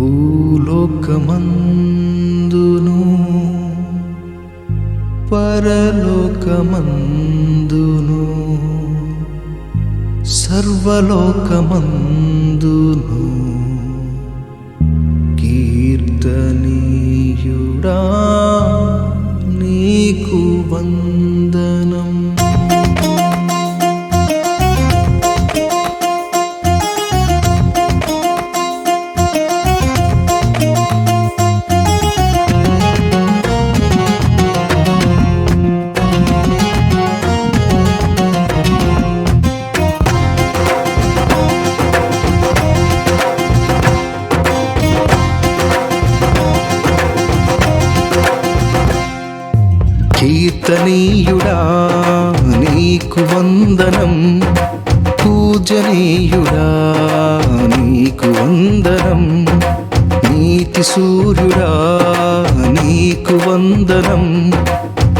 భూలోకమందును పరలోకమందును సర్వలోకమందును. కీర్తనీయుడా నీకు వందనం. కీర్తనీయుడా నీకు వందనం పూజనీయుడా? నీకు వందనం నీతి సూర్యుడా? నీకు వందనం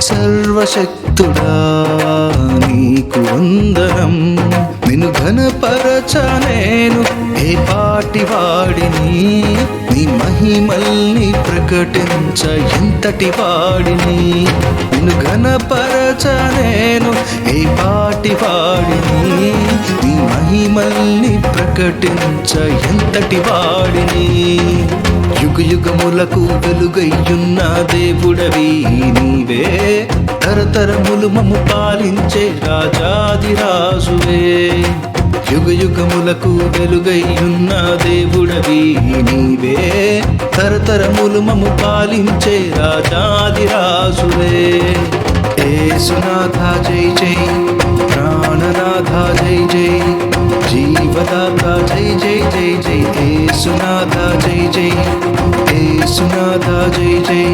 సర్వశక్తుడా? నీకు వందనం నిన్ను ఘనపరచ నేను ఏ పాటి వాడిని నీ మహిమల్ని ప్రకటించ ఎంతటి వాడిని నిన్ను ఘనపరచ నేను ఏ పాటి వాడిని నీ మహిమల్ని ప్రకటించ ఎంతటి వాడిని యుగ యుగములకు వెలుగయ్యున్న దేవుడవి నీవే. తరతరములు మము పాలించే రాజాదిరాజువే. యుగ యుగములకు వెలుగయ్యున్న దేవుడవి నీవే. తరతరములు మము పాలించే రాజాదిరాజువే. ఏసునాథ జై జై ప్రాణనాథ జై జై జీవదాత జై జై జై జై ఏసునాథ జై జై ఏసునాథ జై జై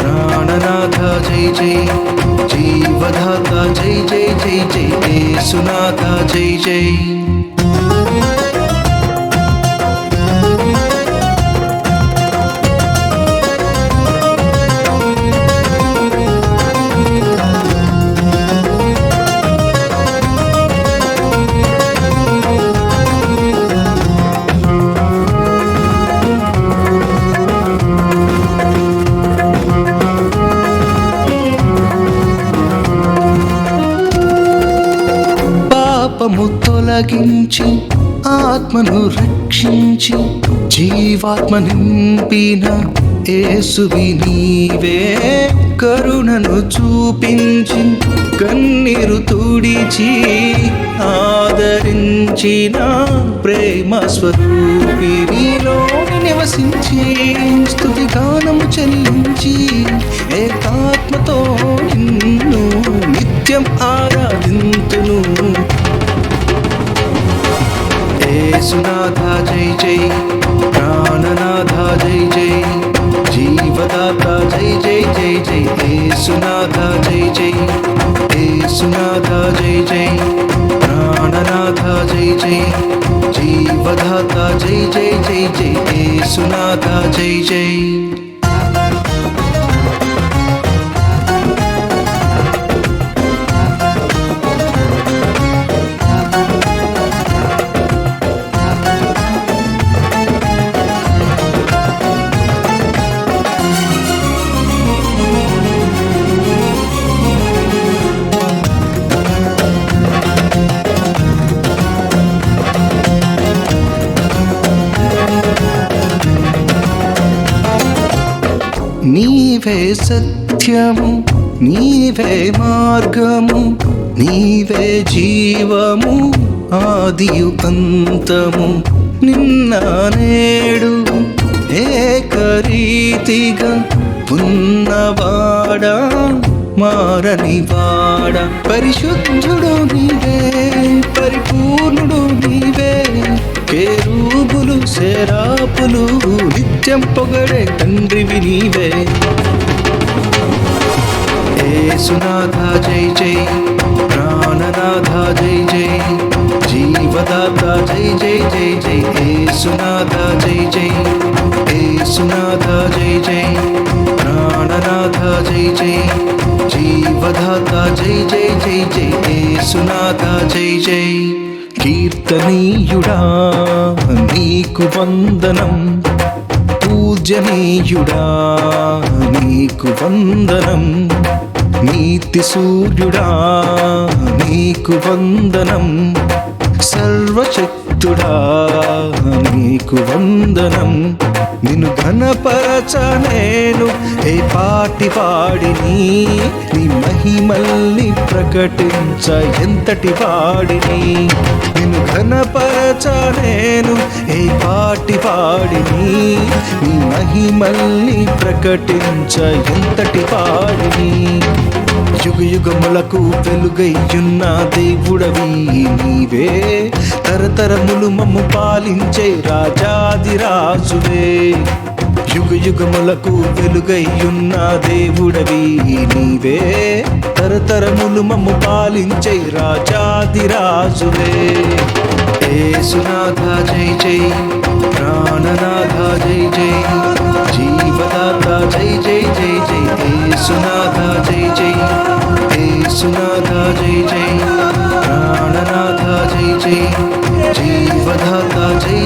ప్రాణనాథ జై జై జీవదాత జై జై జై జై ఏసునాథ జై తొలగించి ఆత్మను రక్షించి జీవాత్మ నింపిన ఏసువి నీవే. కరుణను చూపించి కన్నీరు తుడిచి ఆదరించిన ప్రేమ స్వరూపి నివసించి స్థుతి గానము చెల్లించి ఏకాత్మతో నిన్ను నిత్యం ఆరాధింతును. ఏసునాథ జై జై ప్రాణనాథ జై జై జీవదాత జై జై జై జై ఏసునాథ జై జై ఏసునాథ జై జై ప్రాణనాథ జై జై జీవదాత జై జై జై జై ఏసునాథ జై జై నీవే సత్యము నీవే మార్గము నీవే జీవము ఆదియు అంతము. నిన్న నేడు ఏకరీతిగా ఉన్నవాడా మారని వాడ పరిశుద్ధుడు నీవే పరిపూర్ణుడు నీవే కేరూబులు శరాపులు నిత్యం పొగడే తండ్రివి నీవే ఏసునాథ జై జై ప్రాణనాథ జై జై జీవదాత జై జై జై జై ఏసునాథ జై జై ఏసునాథ జై జై ప్రాణనాథ జై జై జీవదాత జై జై జై జై ఏసునాథ జై జై కీర్తనీయుడా నీకు వందనం పూజనీయుడా నీకు వందనం. నీతి సూర్యుడా నీకు వందనం. సర్వశక్తుడా నీకు వందనం. నిన్ను ఘనపరచ నేను ఏ పాటి పాడిని నీ మహిమల్ని ప్రకటించ ఎంతటి పాడిని నిన్ను ఘనపరచనేను ఏ పాటి పాడిని నీ మహిమల్ని ప్రకటించ ఎంతటి పాడిని యుగ యుగములకు వెలుగయ్యున్న దేవుడవి నీవే. తరతరములు మమ్ము పాలించే రాజాది రాజువే యుగ యుగములకు వెలుగయ్యున్న దేవుడవి నీవే. తరతరములు మమ్ము పాలించే రాజాదిరాజువే ఏసునాథ జై జై ప్రాణనాథ జై జై జీవదాత జై జై జై జై ఏసునాథ జై జై ఏసునాథ జై జై ప్రాణనాథ జై జై జీవదాత జై